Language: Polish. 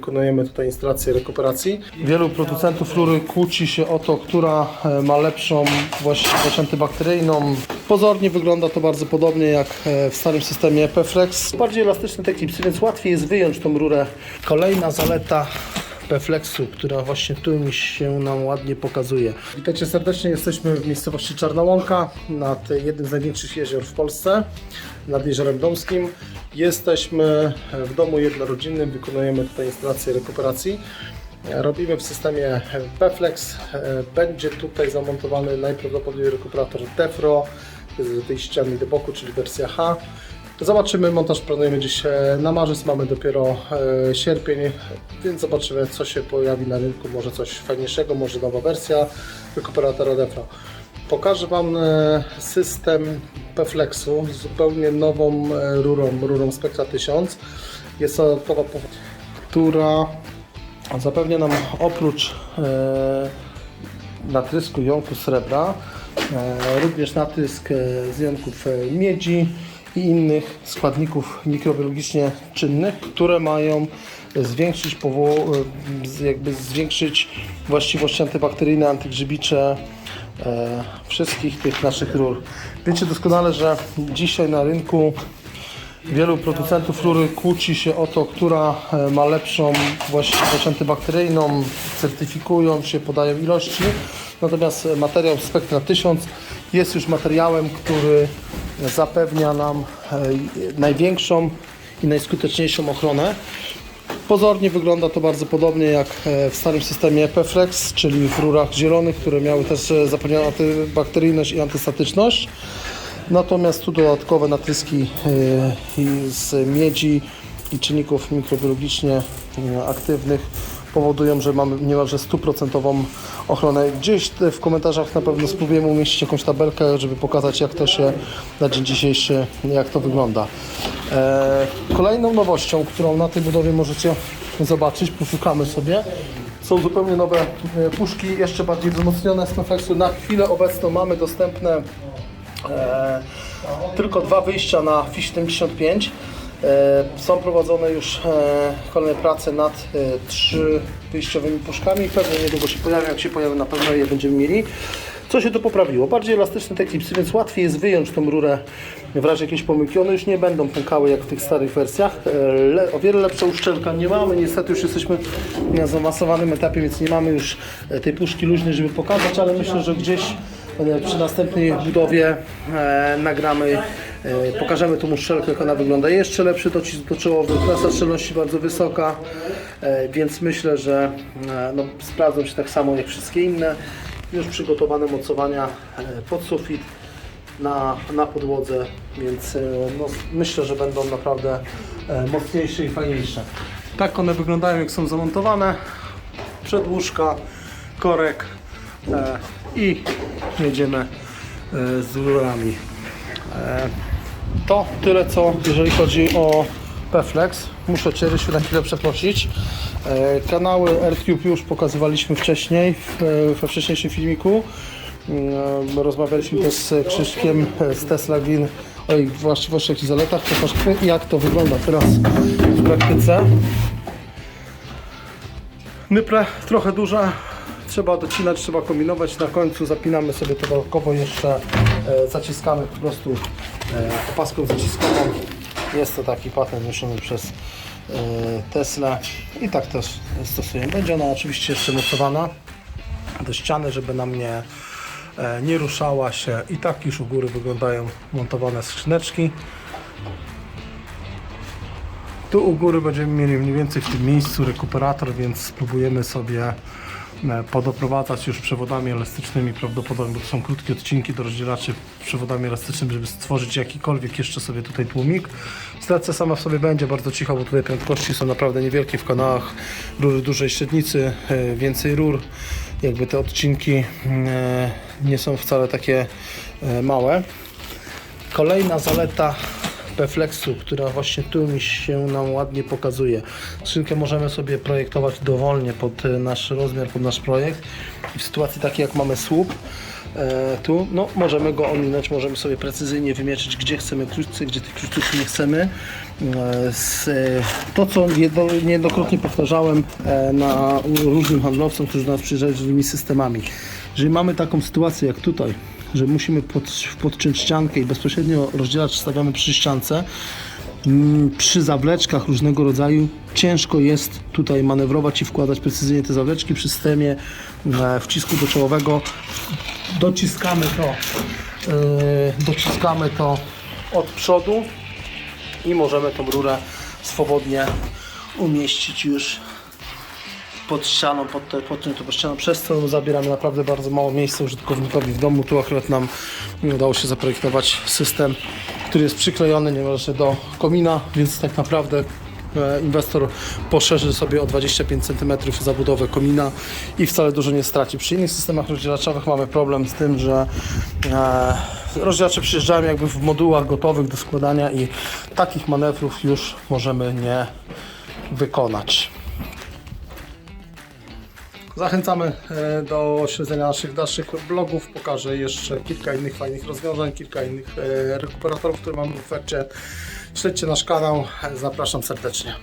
wykonujemy tutaj instalację rekuperacji. Wielu producentów rury kłóci się o to, która e, ma lepszą właściwość antybakteryjną. Pozornie wygląda to bardzo podobnie jak e, w starym systemie Pflex. Bardziej elastyczne te klipsy, więc łatwiej jest wyjąć tą rurę. Kolejna zaleta Pflexu, która właśnie tu mi się nam ładnie pokazuje. Witajcie serdecznie, jesteśmy w miejscowości Czarna Łąka, nad jednym z największych jezior w Polsce, nad Jeziorem Domskim. Jesteśmy w domu jednorodzinnym, wykonujemy tutaj instalację rekuperacji. Robimy w systemie Pflex. Będzie tutaj zamontowany najprawdopodobniej rekuperator Defro z tej ściany do boku, czyli wersja H. Zobaczymy, montaż planujemy dziś e, na marzec, mamy dopiero e, sierpień, więc zobaczymy co się pojawi na rynku, może coś fajniejszego, może nowa wersja rekuperatora Defro. Pokażę Wam e, system Pflexu z zupełnie nową rurą, rurą Spectra 1000. Jest to dodatkowa, która zapewnia nam oprócz natrysku jąku srebra, również natrysk z jąków e, miedzi i innych składników mikrobiologicznie czynnych, które mają zwiększyć, powo- jakby zwiększyć właściwości antybakteryjne, antygrzybicze e, wszystkich tych naszych rur. Wiecie doskonale, że dzisiaj na rynku Wielu producentów rury kłóci się o to, która e, ma lepszą właściwość antybakteryjną, certyfikują się, podają ilości. Natomiast materiał Spectra 1000 jest już materiałem, który zapewnia nam e, największą i najskuteczniejszą ochronę. Pozornie wygląda to bardzo podobnie jak e, w starym systemie Pflex, czyli w rurach zielonych, które miały też e, zapewnioną antybakteryjność i antystatyczność. Natomiast tu dodatkowe natryski z miedzi i czynników mikrobiologicznie aktywnych powodują, że mamy niemalże stuprocentową ochronę. Gdzieś w komentarzach na pewno spróbujemy umieścić jakąś tabelkę, żeby pokazać jak to się na dzień dzisiejszy, jak to wygląda. E, Kolejną nowością, którą na tej budowie możecie zobaczyć, poszukamy sobie, są zupełnie nowe e, puszki, jeszcze bardziej wzmocnione z Pflexu. Na chwilę obecną mamy dostępne E, tylko dwa wyjścia na FIS 75. E, są prowadzone już e, kolejne prace nad e, trzy wyjściowymi puszkami. Pewnie niedługo się pojawią, jak się pojawią na pewno je będziemy mieli. Co się tu poprawiło? Bardziej elastyczne te klipsy, więc łatwiej jest wyjąć tą rurę w razie jakiejś pomyłki. One już nie będą pękały jak w tych starych wersjach. Le, o wiele lepsza uszczelka nie mamy. Niestety już jesteśmy na zaawansowanym etapie, więc nie mamy już tej puszki luźnej, żeby pokazać, ale myślę, że gdzieś Przy następnej budowie nagramy, pokażemy tą uszczelkę, jak ona wygląda. Jeszcze lepszy docisk doczołowy, klasa szczelności bardzo wysoka, e, więc myślę, że e, no, sprawdzą się tak samo jak wszystkie inne. Już przygotowane mocowania e, pod sufit na, na podłodze, więc e, no, myślę, że będą naprawdę e, mocniejsze i fajniejsze. Tak one wyglądają jak są zamontowane. Przedłużka, korek e, i jedziemy e, z rurami. E, to tyle co jeżeli chodzi o Pflex. Muszę Cię Rysiu na chwilę przeprosić. E, kanały AirCube już pokazywaliśmy wcześniej we wcześniejszym filmiku. Mm, Rozmawialiśmy też z Krzyszkiem e, z Tesla Green o ich właściwościach i zaletach. Pokaż jak to wygląda teraz w praktyce. Nyple trochę duże, trzeba docinać, trzeba kombinować. Na końcu zapinamy sobie to dodatkowo jeszcze, e, zaciskamy po prostu e, opaską zaciskową. Jest to taki patent noszony przez e, Tesla i tak też stosujemy. Będzie ona oczywiście jeszcze mocowana do ściany, żeby nam nie, e, nie ruszała się. I tak już u góry wyglądają montowane skrzyneczki. Tu u góry będziemy mieli mniej więcej w tym miejscu rekuperator, więc spróbujemy sobie e, podoprowadzać już przewodami elastycznymi prawdopodobnie, bo to są krótkie odcinki do rozdzielaczy przewodami elastycznymi, żeby stworzyć jakikolwiek jeszcze sobie tutaj tłumik. Stacja sama w sobie będzie bardzo cicha, bo tutaj prędkości są naprawdę niewielkie w kanałach, rury dużej średnicy, e, więcej rur, jakby te odcinki e, nie są wcale takie e, małe. Kolejna zaleta Pflexu, która właśnie tu mi się nam ładnie pokazuje. Skrzynkę możemy sobie projektować dowolnie pod e, nasz rozmiar, pod nasz projekt. I w sytuacji takiej jak mamy słup, e, tu no, możemy go ominąć, możemy sobie precyzyjnie wymierzyć, gdzie chcemy kruszcy, gdzie tych kruszców nie chcemy. E, to, co niejednokrotnie powtarzałem na różnym handlowcom, którzy nas przyjeżdżają z różnymi systemami. Jeżeli mamy taką sytuację jak tutaj, że musimy pod, podciąć ściankę i bezpośrednio rozdzielacz stawiamy przy ściance, mm, przy zawleczkach różnego rodzaju ciężko jest tutaj manewrować i wkładać precyzyjnie te zawleczki przy systemie e, wcisku doczołowego. Dociskamy to, e, dociskamy to od przodu i możemy tą rurę swobodnie umieścić już pod ścianą, pod, te, pod tą pod ścianą, przez zabieramy naprawdę bardzo mało miejsca użytkownikowi w domu. Tu akurat nam udało się zaprojektować system, który jest przyklejony niemalże do komina, więc tak naprawdę e, inwestor poszerzy sobie o 25 cm zabudowę komina i wcale dużo nie straci. Przy innych systemach rozdzielaczowych mamy problem z tym, że e, rozdzielacze przyjeżdżają jakby w modułach gotowych do składania i takich manewrów już możemy nie wykonać. Zachęcamy e, do śledzenia naszych dalszych blogów. Pokażę jeszcze kilka innych fajnych rozwiązań, kilka innych e, rekuperatorów, które mamy w ofercie. Śledźcie nasz kanał. Zapraszam serdecznie.